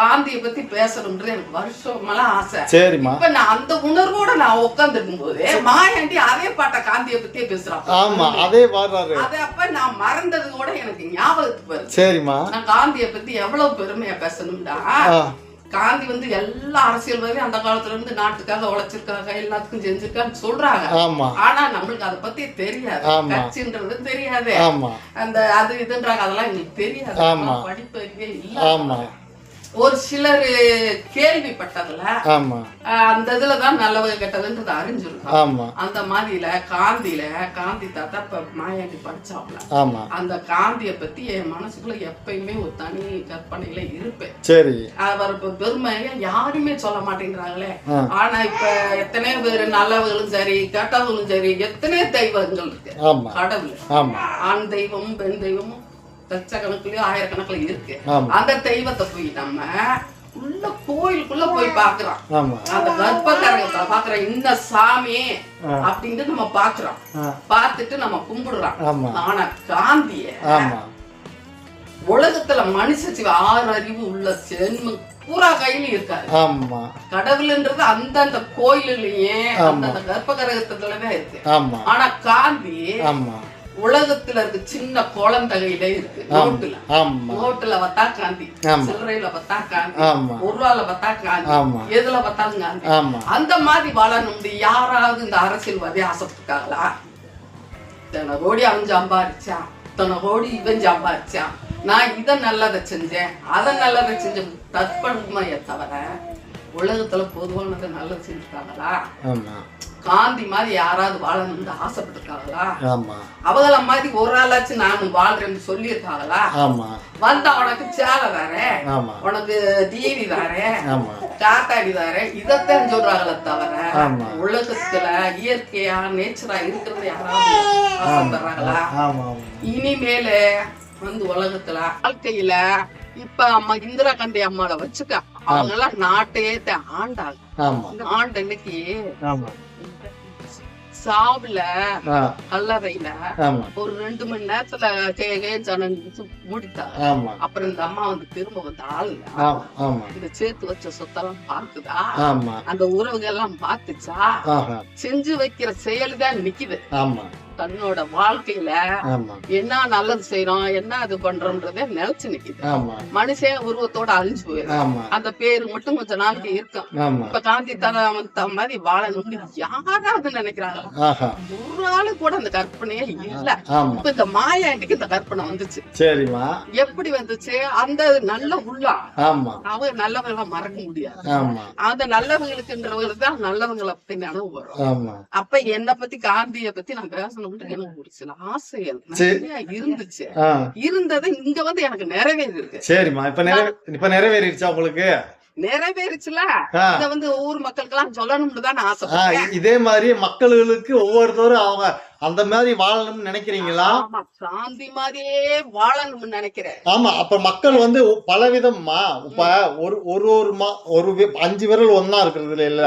காந்தியை பத்தி பேசணும்ன்றது எனக்கு வருஷமெல்லாம் ஆசை. சரிம்மா. இப்ப நான் அந்த உணர்வோட நான் உட்கார்ந்து போது மாயாண்டி அதே பாட்ட காந்தியை பத்தியே பேசுறான் ஆமா அதே பாடுறாரு. அது அப்ப நான் மறந்தது கூட எனக்கு ஞாபகத்துக்கு வருது. சரிம்மா. நான் காந்தியை பத்தி எவ்வளவு பெருமையா பேசணும்டா. காந்தி வந்து எல்லா அரசியல்வாதியும் அந்த காலத்துல இருந்து நாட்டுக்காக உழைச்சிருக்காங்க எல்லாத்துக்கும் செஞ்சிருக்கான்னு சொல்றாங்க. ஆனா நம்மளுக்கு அதை பத்தி தெரியாது. கட்சின்றது தெரியாது. அந்த அது இதுன்றாங்க அதெல்லாம் எங்களுக்கு தெரியாது. படிப்பறிவே இல்ல ஒரு சிலர் கேள்விப்பட்டதுல அந்த இதுல தான் நல்லது கெட்டதுன்றது அறிஞ்சிருக்கோம். அந்த மாதிரில காந்தியில காந்தி தாத்தா இப்ப மாயாண்டி படிச்சாப்ல. அந்த காந்திய பத்தி என் மனசுக்குள்ள எப்பயுமே ஒரு தனி கற்பனையில இருப்பேன். சரி. அவர் இப்ப பெருமையை யாருமே சொல்ல மாட்டேங்கிறாங்களே. ஆனா இப்ப எத்தனையோ பேர் நல்லவங்களும் சரி கெட்டவங்களும் சரி எத்தனையோ தெய்வங்கள் இருக்கு. கடவுள். ஆண் தெய்வமும் பெண் தெய்வமும் லட்சக்கணக்குலயோ ஆயிரக்கணக்குல இருக்கு. அந்த தெய்வத்தை போய் நம்ம உள்ள கோயிலுக்குள்ள போய் பாக்குறோம் ஆமா. அந்த கர்ப்பகரகத்துல பாக்குற இந்த சாமி. அப்படின்ட்டு நம்ம பாக்குறோம். பார்த்துட்டு நம்ம கும்பிடுறோம். ஆனா காந்திய ஆமா. உலகத்துல மனுஷ ஜீவ ஆறு அறிவு உள்ள சென்மம் பூரா கையில இருக்காரு. ஆமா. கடவுள்ன்றது அந்தந்த கோயிலுலயே. அந்தந்த கர்ப்பகிரகத்துலதான் இருக்கு. ஆனா காந்தி ஆமா. உலகத்துல இருக்க சின்ன குழந்தையில இருக்கு. நோட்டுல ஆமா. நோட்டுல பார்த்தா காந்தி. சில்லறையில பார்த்தா காந்தி. ஆமா. ஒரு ரூபால பார்த்தா காந்தி. ஆமா. எதுல பார்த்தாலும் காந்தி. ஆமா. அந்த மாதிரி வாழணும் யாராவது இந்த அரசியல்வாதி ஆசைப்பட்டிருக்காங்களா? இத்தனை கோடி அவன் சம்பாரிச்சான் இத்தனை கோடி இவன் சம்பாரிச்சான் நான் இதை நல்லதை செஞ்சேன் அதை நல்லதை செஞ்சேன். தற்பன்மையை தவிர உலகத்துல பொதுவானதை நல்லது செஞ்சுருக்காங்களா? ஆமா. காந்தி மாதிரி யாராவது வாழணும்னு ஆசைப்பட்டிருக்காங்களா? அவங்கள மாதிரி ஒரு ஆளாச்சும் நான் வாழ்றேன்னு சொல்லியிருக்காங்களா? வந்தா உனக்கு சேலை வேற உனக்கு டிவி வேற காத்தாடி வேற இதைத்தான் சொல்றாங்களே தவிர. உலகத்துல இயற்கையா நேச்சரா இருக்கிறது யாராவது ஆசைப்படுறாங்களா? இனிமேல வந்து உலகத்துல வாழ்க்கையில இப்ப அம்மா இந்திரா காந்தி அம்மாவை வச்சுக்க. அவங்க எல்லாம் நாட்டையே ஆண்டாங்க. ஆண்ட இன்னைக்கு ஆமா. சாவுல கல்லறையில ஒரு ரெண்டு மணி நேரத்துல ஆமா. அப்புறம் இந்த அம்மா வந்து திரும்ப வந்து ஆளு ஆமா ஆமா. இந்த சேர்த்து வச்ச சொத்தெல்லாம் பார்க்குதா? ஆமா. அந்த உறவுகள் எல்லாம் பார்த்துச்சா? ஆஹா. செஞ்சு வைக்கிற செயல் தான் நிக்குது. ஆமா. தன்னோட வாழ்க்கையில என்ன நல்லது செய்யறோம் என்ன இது பண்றோம்ன்றதே நிலைச்சு நிக்குது. மனுஷன் உருவத்தோட அழிஞ்சு போயிடும் அந்த பேரு மட்டும் கொஞ்ச நாளைக்கு இருக்கும். இப்ப காந்தி தர மாதிரி வாழணும்னு யாராவது நினைக்கிறாங்க? ஒரு ஆளு கூட அந்த கற்பனையே இல்ல. இப்ப இந்த மாயாண்டிக்கு இந்த கற்பனை வந்துச்சு. சரிம்மா. எப்படி வந்துச்சு? அந்த நல்ல உள்ளம் அவங்க நல்லவங்களை மறக்க முடியாது. அந்த நல்லவங்களுக்குன்றவங்களுக்கு தான் நல்லவங்களை பத்தி நினைவு வரும். அப்ப என்னை பத்தி காந்திய பத்தி நான் பேசணும்னு எனக்கு ஒரு சில ஆசைகள் நிறைய இருந்துச்சு. இருந்தது இங்க வந்து எனக்கு நிறைவேறி இருக்கு சரிம்மா. இப்ப நிறைவே இப்ப நிறைவேறிடுச்சா உங்களுக்கு? நிறைவேறிச்சுல. இத வந்து ஊர் மக்களுக்கு எல்லாம் சொல்லணும்னு தான் நான் ஆ, ஆசைப்பட்டேன் இதே மாதிரி மக்களுக்கு ஒவ்வொருத்தரும் அவங்க அந்த மாதிரி வாழணும்னு நினைக்கிறீங்களா? ஆமா காந்தி மாதிரியே வாழணும்னு நினைக்கிறேன். ஆமா அப்ப மக்கள் வந்து பலவிதம்மா இப்ப ஒரு ஒரு ஒரு ஒரு அஞ்சு விரல் ஒன்னா இருக்கிறது இல்ல.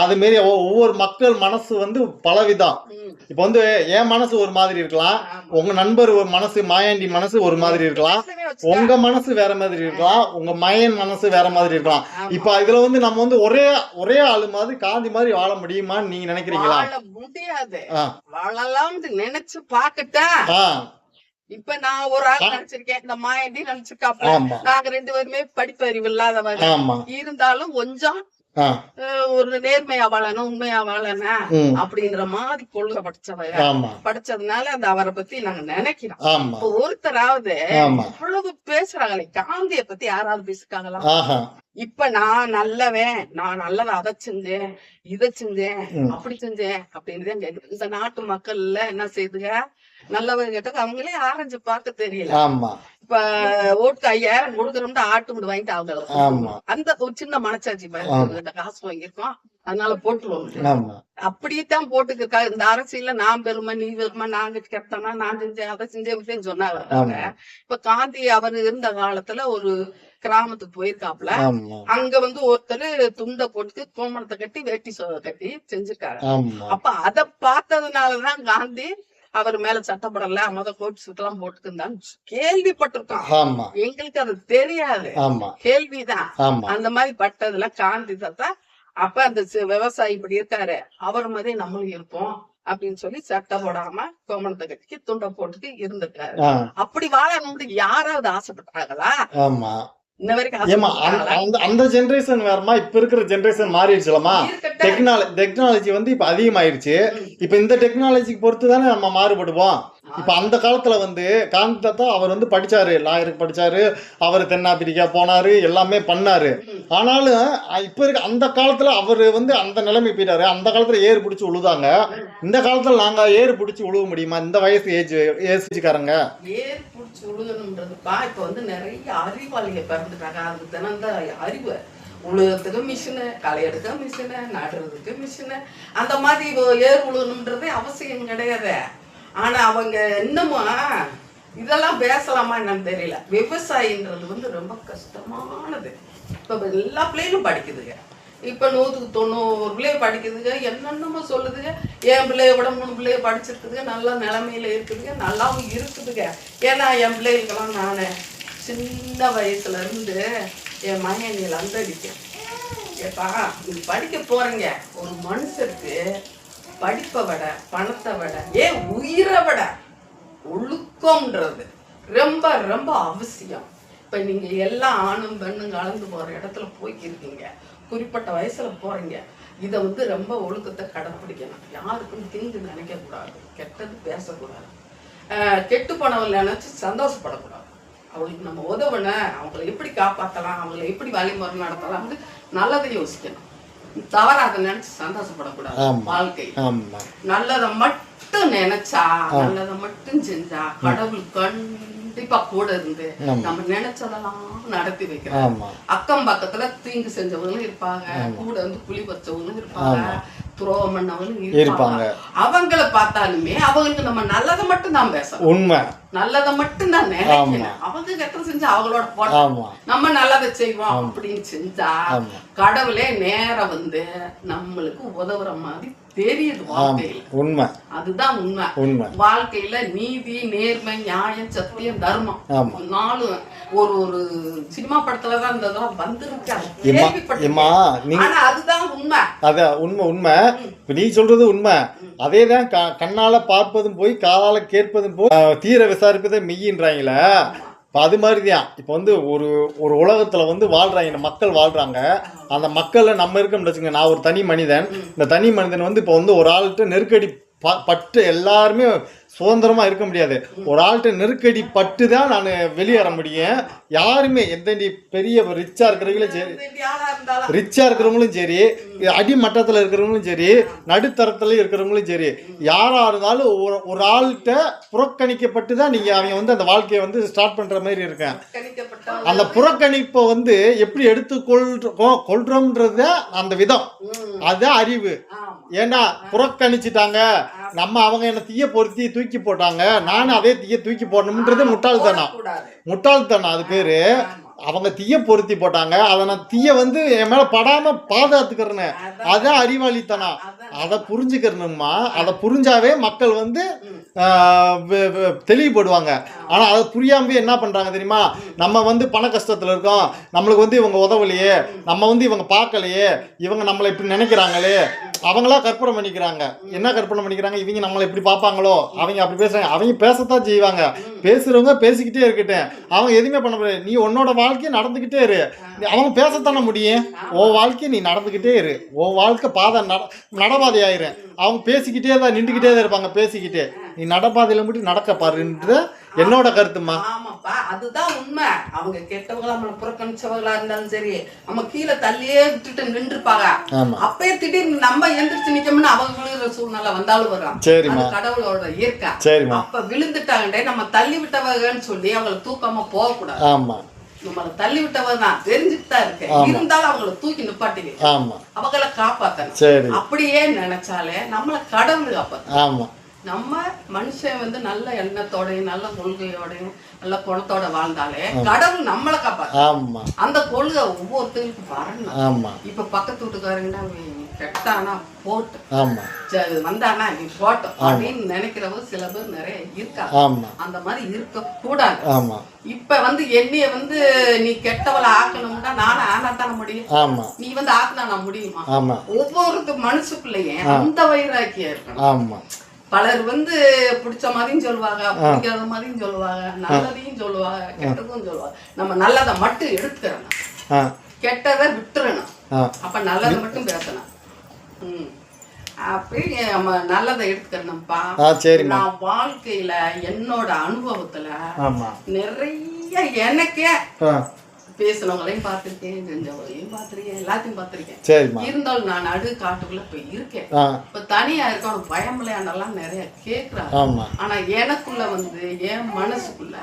அது மாரி ஒ- ஒவ்வொரு மக்கள் மனசு வந்து பலவிதம். இப்ப வந்து என் மனசு ஒரு மாதிரி இருக்கலாம். உங்க நண்பர் மனசு மாயாண்டி மனசு ஒரு மாதிரி இருக்கலாம். உங்க மனசு வேற மாதிரி இருக்கலாம். உங்க மயன் மனசு வேற மாதிரி இருக்கலாம். இப்ப இதுல வந்து நம்ம வந்து ஒரே ஒரே ஆளு மாதிரி காந்தி மாதிரி வாழ முடியுமான்னு நீங்க நினைக்கிறீங்களா? முடியாது. ஆ. வாழலாம்னு நினைச்சு பாக்கட்டா இப்ப நான் ஒரு ஆள் நினைச்சிருக்கேன். இந்த மாயண்டி நினைச்சிருக்காப்ல நாங்க ரெண்டு பேருமே படிப்பறிவு இல்லாதவங்க இருந்தாலும் கொஞ்சம் ஒரு நேர்மையா வாழணும் உண்மையா வாழணும் அப்படின்ற மாதிரி கொள்கை படிச்சவ. ஆமா. படிச்சதுனால அந்த அவரை பத்தி நாங்க நினைக்கிறோம். ஒருத்தராவது ஆமா. இவ்வளவு பேசுறாங்களே காந்திய பத்தி யாராவது பேசிருக்காங்களா? இப்ப நான் நல்லவன் நான் நல்லதை அதை செஞ்சேன் இதை செஞ்சேன். அப்படி செஞ்சேன் அப்படின்னு இந்த நாட்டு மக்கள்ல என்ன செய்துங்க? நல்லவங்க அவங்களே ஆரஞ்சு பார்க்க தெரியல. ஆமா. இப்ப ஓட்டுக்கு ஐயாயிரம் கொடுக்கணும்னு ஆட்டு முடி வாங்கிட்டு அவங்க. அந்த ஒரு சின்ன மனச்சாட்சி காசு வாங்கியிருக்கோம். அதனால போட்டுருவோம். அப்படித்தான் போட்டுக்கிருக்கா. இந்த அரசியல்ல நான் பெருமை நீ பெருமை நாங்க கெட்டனா நான் செஞ்சேன் அதை செஞ்சேன் சொன்னாங்க. இப்ப காந்தி அவர் இருந்த காலத்துல ஒரு கிராமத்துக்கு போயிருக்காப்ல அங்க வந்து ஒருத்தர் துண்டை போட்டு கோமணத்தை கட்டி வேட்டி கட்டி செஞ்சிருக்காரு. அப்ப அத பார்த்ததுனாலதான் காந்தி அவர் மேல சட்டப்படல முத கோட் சுத்தலாம் போட்டுக்கிருந்தான்னு கேள்விப்பட்டிருக்கோம். எங்களுக்கு அது தெரியாது. கேள்விதான். அந்த மாதிரி பட்டதுல காந்தி தாத்தா அப்ப அந்த விவசாயி இப்படி இருக்காரு. அவர் மாதிரி நம்மளும் இருப்போம் அப்படின்னு சொல்லி சட்டை போடாம கோமணத்தை கட்டிக்கு துண்டை போட்டுட்டு இருந்திருக்காரு. ஆ, அப்படி வாழணும்னு யாராவது ஆசைப்பட்டாங்களா? அந்த- ஜென்ரேஷன் வேறமா இப்ப இருக்கிற ஜென்ரேஷன் மாறிடுச்சுலமா. டெக்னாலஜி டெக்னாலஜி வந்து இப்ப அதிகமாயிருச்சு. இப்ப இந்த டெக்னாலஜிக்கு பொறுத்து தானே நம்ம மாறுபடுவோம். இப்ப அந்த காலத்துல வந்து காந்தி தாத்தா அவர் வந்து படிச்சாரு. லாயருக்கு படிச்சாரு. அவர் தென்னாப்பிரிக்கா போனாரு. எல்லாமே பண்ணாரு. ஆனாலும் இப்போ இப்ப இருக்க அந்த காலத்துல அவர் வந்து அந்த நிலைமை போயிட்டாரு. அந்த காலத்துல ஏறு பிடிச்சி உழுதாங்க. இந்த காலத்துல நாங்க ஏறு பிடிச்சி உழுவ முடியுமா? இந்த வயசு ஏஜ் ஏசிச்சுக்காரங்க ஏர் பிடிச்சி உழுகணுன்றதுப்பா இப்ப வந்து நிறைய அறிவாளிகள் பிறந்துட்டாங்க. அதுக்கு தினம் தான் அறிவு. உழுகிறதுக்கு மிஷினு களை எடுக்க மிஷினு நடுறதுக்கு மிஷினு அந்த மாதிரி ஏறு ஏர் உழுகணுன்றதே அவசியம் கிடையாது. ஆனா அவங்க இன்னமும் இதெல்லாம் பேசலாமா என்னன்னு தெரியல. விவசாயின்றது வந்து ரொம்ப கஷ்டமானது. இப்போ எல்லா பிள்ளைகளும் படிக்குதுங்க. இப்போ நூற்றுக்கு தொண்ணூறு பிள்ளைய படிக்குதுங்க. என்னென்னமோ சொல்லுதுங்க. என் பிள்ளைய விட மூணு பிள்ளைய படிச்சிருக்குதுங்க. நல்ல நிலமையில இருக்குதுங்க. நல்லாவும் இருக்குதுங்க. ஏன்னா என் பிள்ளைகளுக்கெல்லாம் நான் சின்ன வயசுல இருந்து என் மகன் நீ லந்தடிக்கேன் ஏப்பா நீ படிக்க போறீங்க. ஒரு மனுஷருக்கு படிப்பை விட பணத்தை விட ஏன் உயிரை விட ஒழுக்கம்ன்றது ரொம்ப ரொம்ப அவசியம். இப்ப நீங்க எல்லா ஆணும் பெண்ணும் கலந்து போற இடத்துல போய்க்கிருக்கீங்க குறிப்பிட்ட வயசுல போறீங்க. இதை வந்து ரொம்ப ஒழுக்கத்தை கடைப்பிடிக்கணும். யாருக்கும் தீங்கு நினைக்க கூடாது கெட்டது பேசக்கூடாது. கெட்டு போனவங்களை நினைச்சு சந்தோஷப்படக்கூடாது. அவங்களுக்கு நம்ம உதவன அவங்களை எப்படி காப்பாத்தலாம் அவங்களை எப்படி வழிமுறை நடத்தலாம்னு நல்லதை யோசிக்கணும். தவற அதை நினைச்சு சந்தோஷப்படக்கூடாது. வாழ்க்கை. நல்லதை மட்டும் நினைச்சா நல்லதை மட்டும் செஞ்சா கடவுள் கண்டிப்பா கூட இருந்து. நம்ம நினைச்சதெல்லாம் நடத்தி வைக்கிறார் ஆமா. அக்கம் பக்கத்துல தீங்கு செஞ்சவங்களும் இருப்பாங்க. கூட வந்து குழி வச்சவங்களும் இருப்பாங்க. துரோகம் பண்ணவங்களும் இருப்பாங்க. அவங்கள பார்த்தாலுமே அவங்களுக்கு நம்ம நல்லதை மட்டும் தான் பேசணும். உண்மை. நல்லதை மட்டும் தான் நினைக்கணும் அவங்க கெட்டது செஞ்சா அவங்களோட போட்டோம் நம்ம நல்லதை செய்வோம் அப்படின்னு செஞ்சா கடவுளே நேரம் வந்து நம்மளுக்கு உதவுற மாதிரி தெரியுது வாழ்க்கையில. உண்மை. அதுதான் உண்மை. உண்மை. வாழ்க்கையில நீதி நேர்மை நியாயம் சத்தியம் தர்மம். நாலும் ஒரு ஒரு சினிமா படத்துல தான் இந்த இதெல்லாம் வந்திருக்காங்க. அதுதான் உண்மை. அத உண்மை உண்மை. இப்ப நீ சொல்றது உண்மை. அதே தான் கண்ணால பார்ப்பதும் போய் காதால கேட்பதும் போய் தீர விசாரிப்பதை மெய்யின்றாங்களே. இப்போ அது மாதிரி தான் இப்போ வந்து ஒரு ஒரு உலகத்தில் வந்து வாழ்கிறாங்க மக்கள் வாழ்கிறாங்க அந்த மக்களில் நம்ம இருக்கோம்னு வச்சுங்க நான் ஒரு தனி மனிதன். இந்த தனி மனிதன் வந்து இப்போ வந்து ஒரு ஆள்கிட்ட நெருக்கடி ப பட்டு எல்லாருமே சுதந்திரமாக இருக்க முடியாது. ஒரு ஆள்கிட்ட நெருக்கடி பட்டு தான் நான் வெளியேற முடியும். யாருமே எந்த பெரிய ரிச்சாக இருக்கிறவங்களும் சரி எந்த ஆளா இருந்தாலும். ரிச்சா இருக்கிறவங்களும் சரி அடிமட்டத்தில் இருக்கிறவங்களும் சரி நடுத்தரத்துல இருக்கிறவங்களும் சரி யாரா இருந்தாலும் ஒரு ஒரு ஆள்கிட்ட புறக்கணிக்கப்பட்டு தான் நீங்க அவங்க வந்து அந்த வாழ்க்கையை வந்து ஸ்டார்ட் பண்ற மாதிரி இருக்கேன். அந்த புறக்கணிப்பை வந்து எப்படி எடுத்துக்கொள்றோம் கொள்றோம்ன்றது அந்த விதம். அதுதான் அறிவு. ஏன்னா புறக்கணிச்சிட்டாங்க. நம்ம அவங்க என்ன தீய பொருத்தி தூக்கி போட்டாங்க நானும் அதே தீய தூக்கி போடணும்ன்றது முட்டாள்தனம். முட்டாள்தனம் அது பேரு. அவங்க தீய பொருத்தி போட்டாங்க அதை நான் தீய வந்து என் மேல படாம பாதுகாத்துக்கிறேன்னு அதான். அறிவாளித்தனம். அதை புரிஞ்சுக்கிறணுமா அதை புரிஞ்சாவே மக்கள் வந்து தெளிவுபடுவாங்க. ஆனா அதை புரியாமவே என்ன பண்றாங்க தெரியுமா? நம்ம வந்து பண கஷ்டத்துல இருக்கோம். நம்மளுக்கு வந்து இவங்க உதவலையே. நம்ம வந்து இவங்க பார்க்கலையே. இவங்க நம்மளை இப்படி நினைக்கிறாங்களே. அவங்களா கற்பனை பண்ணிக்கிறாங்க. என்ன கற்பனை பண்ணிக்கிறாங்க? இவங்க நம்மளை இப்படி பார்ப்பாங்களோ? அவங்க அப்படி பேசுறாங்க. அவங்க பேசத்தான் செய்வாங்க. பேசுறவங்க பேசிக்கிட்டே இருக்கட்டும். அவங்க எதுவுமே பண்ண முடியாது. நீ உன்னோட வாழ்க்கையை நடந்துக்கிட்டே இரு. நீ- அவங்க பேசத்தானே முடியும்? உன் வாழ்க்கையை நீ நடந்துக்கிட்டே இரு. உன் வாழ்க்கை பாதை நட நடபாதை ஆயிரும் அவங்க பேசிக்கிட்டே தான் நின்றுக்கிட்டே தான் இருப்பாங்க பேசிக்கிட்டே. நீ நடப்பாதையில் மட்டும் நடக்க பாருன்ற என்னோட கருத்துமா அதுதான் உண்மை. அவங்க கெட்டவங்களா நம்மளை புறக்கணிச்சவங்களா இருந்தாலும் சரி நம்ம கீழே தள்ளியே விட்டுட்டு நின்றுப்பாங்க. அப்பயே திடீர்னு நம்ம எந்திரிச்சு நிக்கணும்னு அவங்க விழுகிற சூழ்நிலை வந்தாலும் வரும் அது கடவுளோட இயற்கை. அப்ப விழுந்துட்டாங்கடே நம்ம தள்ளி விட்டவங்கன்னு சொல்லி அவங்கள தூக்காம போக கூடாது ஆமா. நம்மள தள்ளி விட்டவங்க தான். தெரிஞ்சுட்டு தான் இருக்கு இருந்தாலும் அவங்கள தூக்கி நிப்பாட்டிங்க அவங்கள காப்பாத்தணும். அப்படியே நினைச்சாலே நம்மள கடவுள் காப்பாத்தணும். ஆமா. நம்ம மனுஷன் வந்து நல்ல எண்ணத்தோடையும் நல்ல கொள்கையோடையும் நல்ல குணத்தோட வாழ்ந்தாலே கடவுள் நம்மளை ஆமா. அந்த கொள்கை ஒவ்வொருத்தருக்கும் வரணும். இப்ப பக்கத்து வீட்டுக்காரங்கன்னா கெட்டானா போட்டு. வந்தானா நீ போட்டோம் அப்படின்னு நினைக்கிறவங்க சில பேர் நிறைய இருக்காங்க. அந்த மாதிரி இருக்க கூடாது இப்ப வந்து என்னைய வந்து நீ கெட்டவளை ஆக்கணும்னா நானும் ஆனா தானே முடியும் நீ வந்து ஆக்குனா நான் முடியுமா ஒவ்வொரு மனுஷுக்குள்ளேயும் அந்த வைராக்கியம் இருக்கணும். ஆமா. பலர் வந்து பிடிச்ச மாதிரியும் சொல்லுவாங்க பிடிக்காத மாதிரியும் சொல்லுவாங்க நல்லதையும் சொல்லுவாங்க கெட்டதும் சொல்லுவாங்க. நம்ம நல்லதை மட்டும் எடுத்துக்கிறணும். கெட்டதை விட்டுறணும். அப்ப நல்லதை மட்டும் பேசணும். ம். அப்படி நம்ம நல்லதை சரிம்மா. நான் வாழ்க்கையில என்னோட அனுபவத்துல நிறைய எனக்கே பேசினவங்களையும் பார்த்திருக்கேன் செஞ்சவங்களையும் பார்த்திருக்கேன் எல்லாத்தையும் பார்த்திருக்கேன். சரிம்மா. இருந்தாலும் நான் நடு காட்டுக்குள்ள போய் இருக்கேன். இப்ப தனியா இருக்கவன் பயம் விளையாண்டெல்லாம் நிறைய கேக்குறாங்க. ஆமா. ஆனா எனக்குள்ள வந்து என் மனசுக்குள்ள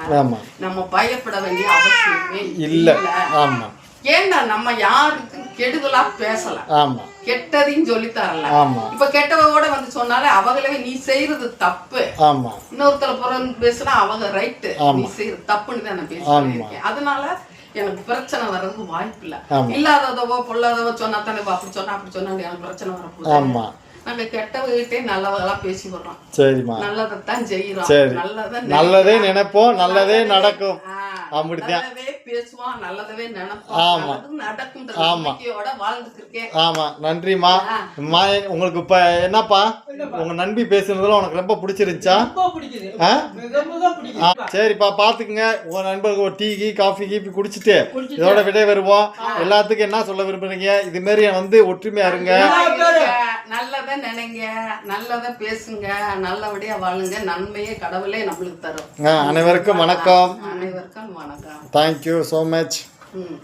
நம்ம பயப்பட வேண்டிய அவசியமே இல்ல. ஆமா. ஏன்னா நம்ம யாருக்கும் கெடுதலா பேசலாம் ஆமா. கெட்டதையும் சொல்லி தரல. இப்ப கெட்டவங்க வந்து சொன்னாலே அவங்களே நீ செய்யறது தப்பு. ஆமா. இன்னொருத்தர புறம் பேசுனா அவங்க ரைட்டு. நீ செய்யறது தப்புன்னு தான் நான் இருக்கேன். அதனால எனக்கு பிரச்சனை வர்றதுக்கு வாய்ப்பு இல்ல. இல்லாததவோ பொல்லாதவோ சொன்னா தானே அப்படி சொன்னா அப்படி சொன்னா எனக்கு பிரச்சனை வரப்போகுது. ஆமா. நாங்க நல்லவங்களா பேசி வர்றோம் சரிம்மா. நல்லதைத்தான் செய்யறோம் நல்லதே நினைப்போம். நல்லதே நடக்கும். ஆ, அப்படித்தான். நல்லதவே நினைப்போம் ஆமா. அம்மா உங்களுக்கு இப்ப என்னப்பா? உங்க நண்பி பேசுனதுல உனக்கு ரொம்ப பிடிச்சிருந்துச்சா? சரிப்பா பாத்துக்குங்க. உங்க நண்பருக்கு ஒரு டீ கீ காஃபி கீப்பி குடிச்சிட்டு இதோட விடை வருவோம். எல்லாத்துக்கும் என்ன சொல்ல விரும்புறீங்க? இது மாதிரி வந்து ஒற்றுமையா இருங்க. நல்லதை நினைங்க. நல்லதை பேசுங்க. நல்லபடியா வாழுங்க. நன்மையே கடவுளே நம்மளுக்கு தரும். ஆ, அனைவருக்கும் வணக்கம். அனைவருக்கும் வணக்கம். தேங்க்யூ ஸோ மச் ம்.